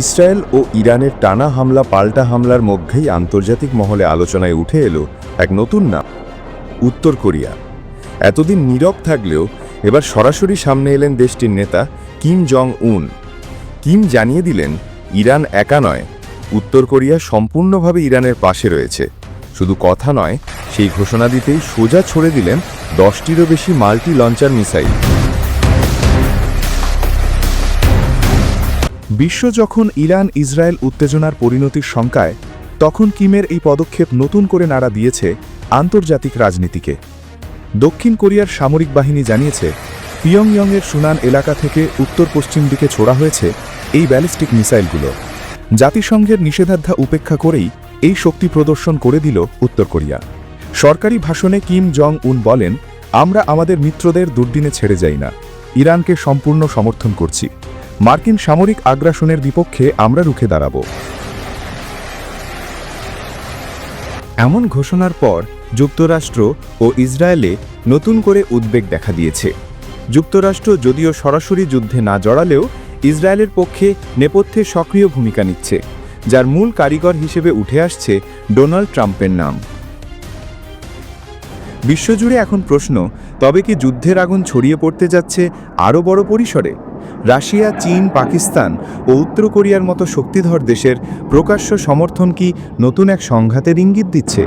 Israel ও ইরানের টানা হামলা, পাল্টা হামলার মধ্যেই আন্তর্জাতিক মহলে আলোচনায় উঠে এলো এক নতুন নাম, উত্তর কোরিয়া। এতদিন নীরব থাকলেও এবার সরাসরি সামনে এলেন দেশটির নেতা কিম জং উন কিম জানিয়ে দিলেন, ইরান একা নয়, উত্তর কোরিয়া সম্পূর্ণভাবে ইরানের পাশে রয়েছে। শুধু কথা নয়, সেই ঘোষণা দিতেই সোজা ছড়ে দিলেন দশটিরও বেশি মাল্টি লঞ্চার মিসাইল। বিশ্ব যখন ইরান ইসরায়েল উত্তেজনার পরিণতির শঙ্কায়, তখন কিমের এই পদক্ষেপ নতুন করে নাড়া দিয়েছে আন্তর্জাতিক রাজনীতিকে। দক্ষিণ কোরিয়ার সামরিক বাহিনী জানিয়েছে, পিয়ংইয়ংয়ের সুনান এলাকা থেকে উত্তর পশ্চিম দিকে ছোড়া হয়েছে এই ব্যালিস্টিক মিসাইলগুলো। জাতিসংঘের নিষেধাজ্ঞা উপেক্ষা করেই এই শক্তি প্রদর্শন করে দিল উত্তর কোরিয়া। সরকারি ভাষণে কিম জং উন বলেন, আমরা আমাদের মিত্রদের দুর্দিনে ছেড়ে যাই না। ইরানকে সম্পূর্ণ সমর্থন করছি। মার্কিন সামরিক আগ্রাসনের বিপক্ষে আমরা রুখে দাঁড়াব। এমন ঘোষণার পর যুক্তরাষ্ট্র ও ইসরায়েলে নতুন করে উদ্বেগ দেখা দিয়েছে। যুক্তরাষ্ট্র যদিও সরাসরি যুদ্ধে না জড়ালেও ইসরায়েলের পক্ষে নেপথ্যে সক্রিয় ভূমিকা নিচ্ছে, যার মূল কারিগর হিসেবে উঠে আসছে ডোনাল্ড ট্রাম্পের নাম। বিশ্বজুড়ে এখন প্রশ্ন, তবে কি যুদ্ধের আগুন ছড়িয়ে পড়তে যাচ্ছে আরও বড় পরিসরে? রাশিয়া, চীন, পাকিস্তান ও উত্তর কোরিয়ার মতো শক্তিধর দেশের প্রকাশ্য সমর্থন কি নতুন এক সংঘাতের ইঙ্গিত দিচ্ছে?